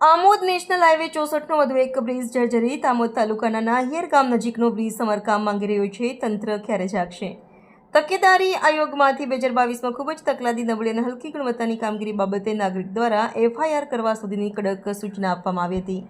Amod national highway ચોસઠનો વધુ એક bridge જર્જરિત આમોદ તાલુકાના નાહિયર ગામ નજીકનો બ્રિજ સમારકામ માંગી રહ્યો છે, તંત્ર ક્યારે જાગશે? તકેદારી આયોગમાંથી બે હજાર બાવીસમાં ખૂબ જ તકલાદી નબળી અને હલકી ગુણવત્તાની કામગીરી બાબતે નાગરિક દ્વારા એફઆઈઆર કરવા સુધીની કડક સૂચના આપવામાં આવી હતી.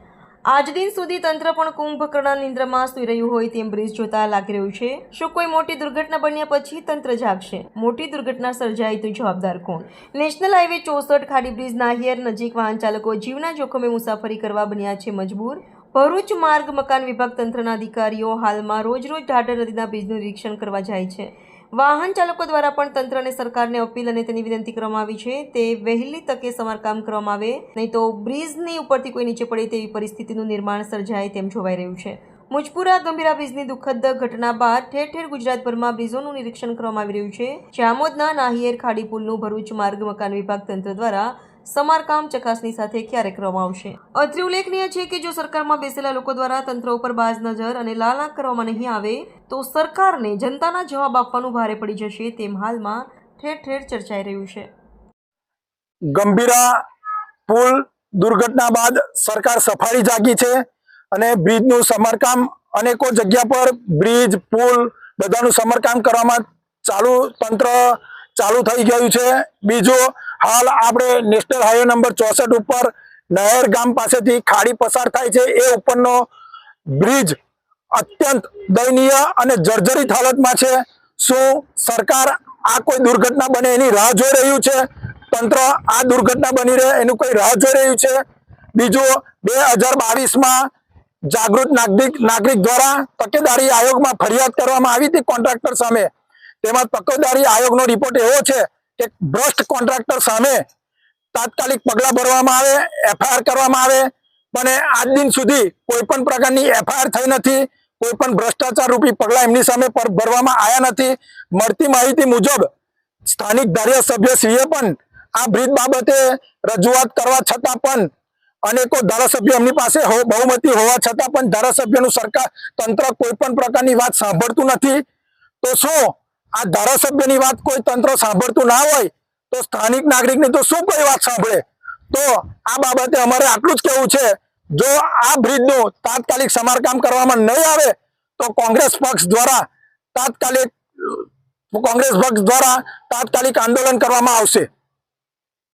આજ દિન સુધી તંત્ર પણ કુંભકર્ણ નિંદ્રમાં સૂઈ રહ્યું હોય તેમ બ્રિજ જોતા લાગી રહ્યું છે. શું કોઈ મોટી દુર્ઘટના બન્યા પછી તંત્ર જાગશે? મોટી દુર્ઘટના સર્જાય તો જવાબદાર કોણ? નેશનલ હાઈવે ચોસઠ ખાડી બ્રિજ નાહિયર નજીક વાહન ચાલકો જીવના જોખમે મુસાફરી કરવા બન્યા છે મજબૂર. ભરૂચ માર્ગ મકાન વિભાગ તંત્રના અધિકારીઓ હાલમાં રોજ રોજ ઢાઢર નદીના બ્રિજનું નિરીક્ષણ કરવા જાય છે. વાહન ચાલકો દ્વારા પણ તંત્ર અને સરકારને અપીલ અને તેની વિનંતી કરવામાં આવી છે. તે વહેલી તકે સમારકામ કરવામાં આવે, નહીં તો બ્રિજની ઉપરથી કોઈ નીચે પડે તેવી પરિસ્થિતિનું નિર્માણ સર્જાય તેમ જોવાઈ રહ્યું છે. મુજપુરા ગંભીરા બ્રિજની દુઃખદ ઘટના બાદ ઠેર ઠેર ગુજરાતભરમાં બ્રિજોનું નિરીક્ષણ કરવામાં આવી રહ્યું છે. જામોદના નાહિયેર ખાડી પુલનું ભરૂચ માર્ગ મકાન વિભાગ તંત્ર દ્વારા સમારકામ ચકાસણી સાથે ક્યારે કરવામાં આવશે અત્રે ઉલ્લેખનીય છે કે જો સરકારમાં બેસેલા લોકો દ્વારા તંત્ર ઉપર બાજ નજર અને લાલ કરવામાં નહીં આવે, તો સરકારને જનતાના જવાબ આપવાનું ભારે પડી જશે તેમ હાલમાં ઠેર ઠેર ચર્ચાઈ રહ્યું છે. ગંભીરા પુલ દુર્ઘટના બાદ સરકાર સફાળી જાગી છે અને બ્રિજનું સમારકામ અનેકો જગ્યા પર બ્રિજ, પુલ બધાનું સમારકામ કરવામાં ચાલુ તંત્ર ચાલુ થઈ ગયું છે. બીજું, હાલ આપણે નેશનલ હાઈવે નંબર ચોસઠ ઉપર નહેર ગામ પાસેથી ખાડી પસાર થાય છે. એ ઉપરનો બ્રિજ અત્યંત દયનીય અને જર્જરિત હાલતમાં છે. શું સરકાર આ કોઈ દુર્ઘટના બને એની રાહ જોઈ રહ્યું છે? તંત્ર આ દુર્ઘટના બની રહે એનું કોઈ રાહ જોઈ રહ્યું છે? બીજું, બે હજાર બાવીસમાં જાગૃત નાગરિક નાગરિક દ્વારા તકેદારી આયોગમાં ફરિયાદ કરવામાં આવી હતી કોન્ટ્રાક્ટર સામે. તેમાં તકેદારી આયોગનો રિપોર્ટ એવો છે કે ભ્રષ્ટ કોન્ટ્રાક્ટર સામે તાત્કાલિક પગલાં ભરવામાં આવે એફઆઈઆર કરવામાં આવે પણ આજ દિન સુધી કોઈ પણ પ્રકારની એફઆઈઆર થઈ નથી, કોઈ પણ ભ્રષ્ટાચાર રૂપી પગલાં એમની સામે પર ભરવામાં આવ્યા નથી. મળતી માહિતી મુજબ સ્થાનિક ધારાસભ્યશ્રીએ પણ આ બ્રિજ બાબતે રજૂઆત કરવા છતાં પણ અનેકો ધારાસભ્યો એમની પાસે બહુમતી હોવા છતાં પણ ધારાસભ્યનું સરકાર તંત્ર કોઈ પણ પ્રકારની વાત સાંભળતું નથી. તો શું આ ધારાસભ્યની વાત કોઈ તંત્ર સાંભળતું ના હોય, તો સ્થાનિક નાગરિકની તો શું કોઈ વાત સાંભળે? તો આ બાબતે અમારે આટલું જ કહેવું છે, જો આ બ્રિજનું તાત્કાલિક સમારકામ કરવામાં નહીં આવે, તો કોંગ્રેસ પક્ષ દ્વારા તાત્કાલિક, કોંગ્રેસ પક્ષ દ્વારા તાત્કાલિક આંદોલન કરવામાં આવશે.